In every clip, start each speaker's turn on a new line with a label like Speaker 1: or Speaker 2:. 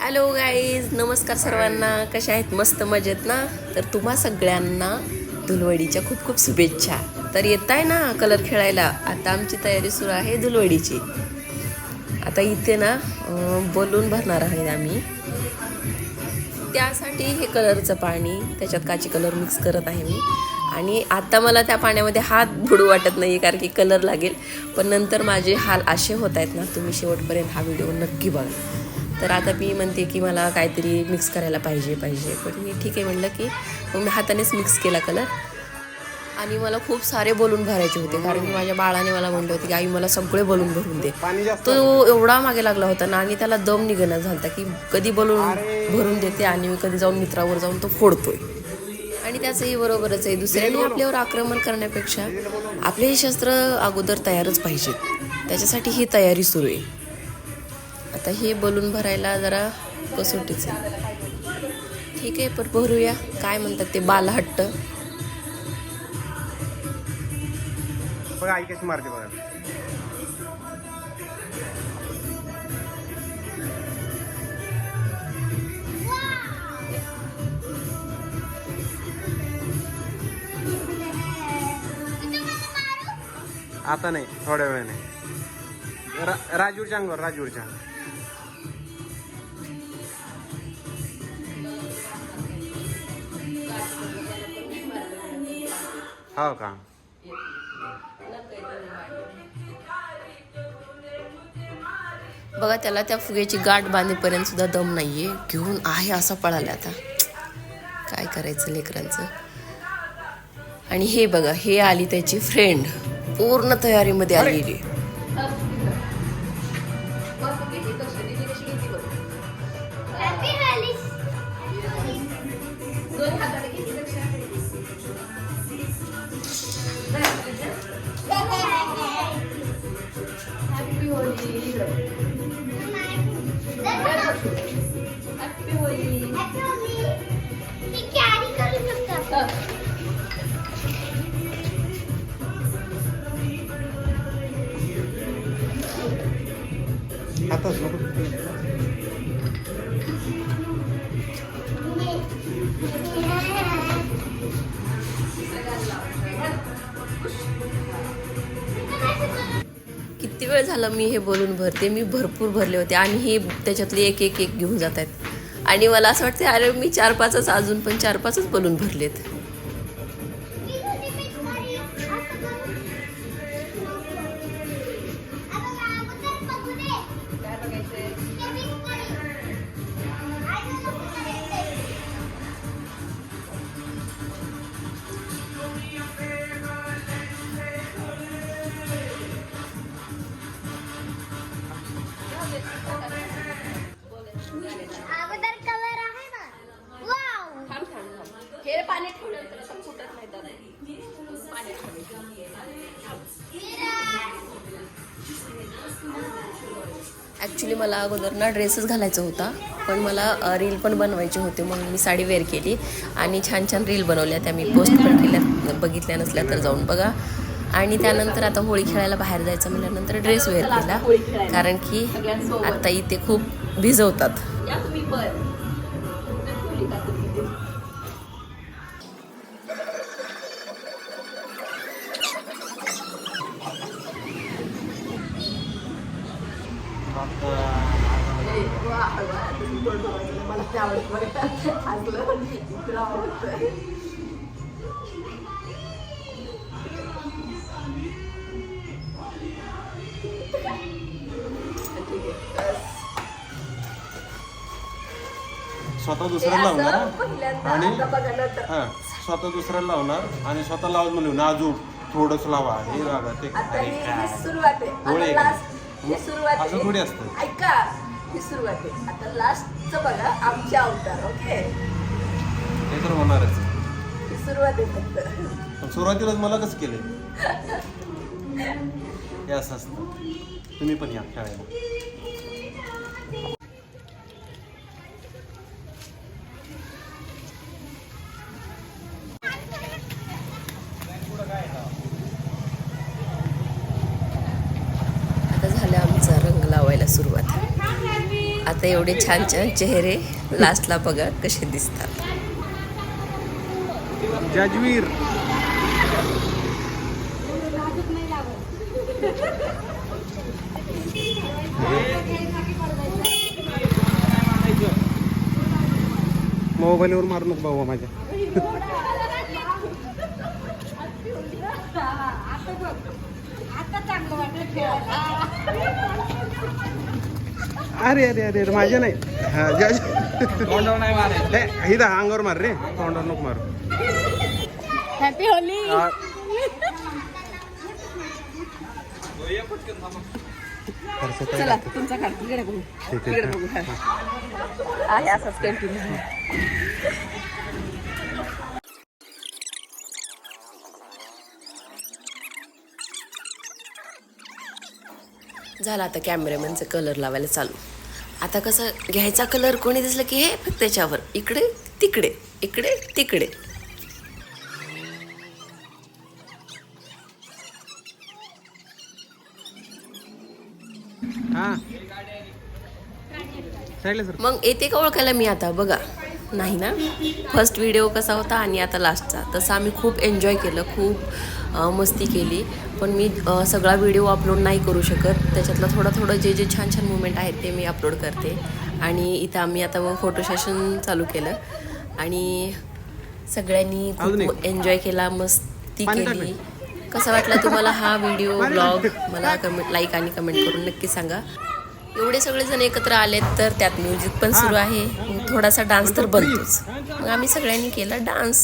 Speaker 1: Hello guys नमस्कार सर्वांना. कशा आहेत? मस्त मजेत ना? तर तुम्हा सगळ्यांना धुलवडीच्या खूप खूप शुभेच्छा. तर येत आहे ना कलर खेळायला? आता आमची तयारी सुरू आहे धुलवडीची. आता इथे ना बोलून भरणार आहे आम्ही. त्यासाठी हे कलरचं पाणी त्याच्यात काची कलर मिक्स करत आहे मी. आणि आता मला त्या पाण्यामध्ये हात बुडू वाटत नाही कारण की कलर लागेल. पण नंतर माझे हाल असे होत आहेत ना तुम्ही शेवटपर्यंत हा व्हिडिओ नक्की बघा. तर आता मी म्हणते की मला काहीतरी मिक्स करायला पाहिजे पाहिजे. पण मी ठीक आहे म्हणलं की मग मी हातानेच मिक्स केला कलर आणि मला खूप सारे बोलून भरायचे होते. कारण की माझ्या बाळाने मला म्हणलं होतं की आई मला सगळे बोलून भरून दे. तो एवढा मागे लागला होता ना आणि त्याला दम निघणं झालता की कधी बोलून भरून देते आणि मी कधी जाऊन मित्रावर जाऊन तो फोडतोय. आणि त्याचंही बरोबरच आहे. दुसऱ्याने आपल्यावर आक्रमण करण्यापेक्षा आपले हे शस्त्र अगोदर तयारच पाहिजेत. त्याच्यासाठी ही तयारी सुरू आहे. आता हे बलून भरायला जरा कसोटीच आहे. ठीक आहे पण भरूया. काय म्हणतात ते बालहट्ट.
Speaker 2: बघा आई कशी मारते बघा. आता नाही थोड्या वेळाने. रा राजूरच्या अंगावर राजूरच्या. हो का?
Speaker 1: बघा त्याला त्या फुग्याची गाठ बांधेपर्यंत सुद्धा दम नाहीये. घेऊन आहे असा पळाला आता. काय करायचं लेकरांचं? आणि हे बघा हे आली त्याची फ्रेंड पूर्ण तयारीमध्ये आलेली.
Speaker 3: Happy Holi. ती carry करू शकतो आपण.
Speaker 2: आताच नको
Speaker 1: किती वेळ झाला मी हे बोलून भरते. मी भरपूर भरले होते आणि हे त्याच्यातले एक एक एक घेऊन जात आहेत आणि मला असं वाटते अरे मी चार पाचच अजून पण चार पाचच बोलून भरलेत. ॲक्च्युली मला अगोदर ना ड्रेसच घालायचा होता पण मला रील पण बनवायचे होते म्हणून मी साडी वेअर केली आणि छान छान रील बनवल्या त्या मी. पोस्ट पण केल्या बघितल्या नसल्या तर जाऊन बघा. आणि त्यानंतर आता होळी खेळायला बाहेर जायचं म्हटल्यानंतर ड्रेस वेअर केला कारण की आता इथे खूप भिजवतात.
Speaker 2: स्वतः दुसऱ्याला लावणार? आणि? स्वतः दुसऱ्याला लावणार आणि स्वतः लावत म्हणून नाजूक थोडस लावा. हे लावा ते
Speaker 4: सुरुवात ही
Speaker 2: असं थोडी असतं.
Speaker 4: ही सुरुवात आहे. आता लास्टचं बघा आमचे अवतार ओके?
Speaker 2: हे तर होणारच.
Speaker 4: ही सुरुवात आहे फक्त.
Speaker 2: पण सुरुवातीलाच मला कसं केलंय? हे असं असतं. तुम्ही पण या खेळायला
Speaker 1: आता झालं आमचा रंग लावायला सुरुवात. आता एवढे छान छान चेहरे लास्टला बघा कसे दिसतात.
Speaker 2: जजवीर. मोबाईलवर मारू नको भाऊ माझ्या. अरे अरे अरे अरे माझ्या नाही. हा जाज हे इथं अंगावर मार रे. तोंडावर नको मारू.
Speaker 4: हॅपी होली
Speaker 2: हा.
Speaker 4: चला तुमचा काढ तिकडे बघू.
Speaker 2: ठीक आहे.
Speaker 4: तिकडे बघू हा. आहे असंच कंटिन्यू
Speaker 1: झालं आता कॅमेरामॅनचं कलर लावायला चालू. आता कसं घ्यायचा कलर कोणी दिसलं की हे फक्त त्याच्यावर इकडे तिकडे इकडे तिकडे.
Speaker 2: हा.
Speaker 1: मग येते का ओळखायला मी आता? बघा. नाही ना? फर्स्ट व्हिडिओ कसा होता आणि आता लास्टचा तसं आम्ही खूप एन्जॉय केलं खूप मस्ती केली. पण मी सगळा व्हिडिओ अपलोड नाही करू शकत. त्याच्यातलं थोडं थोडं जे जे छान छान मुमेंट आहेत ते मी अपलोड करते. आणि इथं आम्ही आता मग फोटो सेशन चालू केलं. आणि सगळ्यांनी खूप. एन्जॉय केला मस्ती केली. कसा वाटला तुम्हाला हा व्हिडिओ ब्लॉग मला कमेंट लाईक आणि कमेंट करून नक्की सांगा. एवढे सगळेजण एकत्र आलेत तर त्यात म्युझिक पण सुरू आहे. थोडासा डान्स तर बनतोच. मग आम्ही सगळ्यांनी केला डान्स.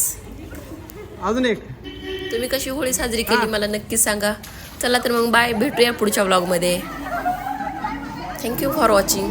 Speaker 2: अजून एक.
Speaker 1: तुम्ही कशी होळी साजरी केली मला नक्की सांगा. चला तर मग बाय भेटूया पुढच्या ब्लॉगमध्ये थँक्यू फॉर वॉचिंग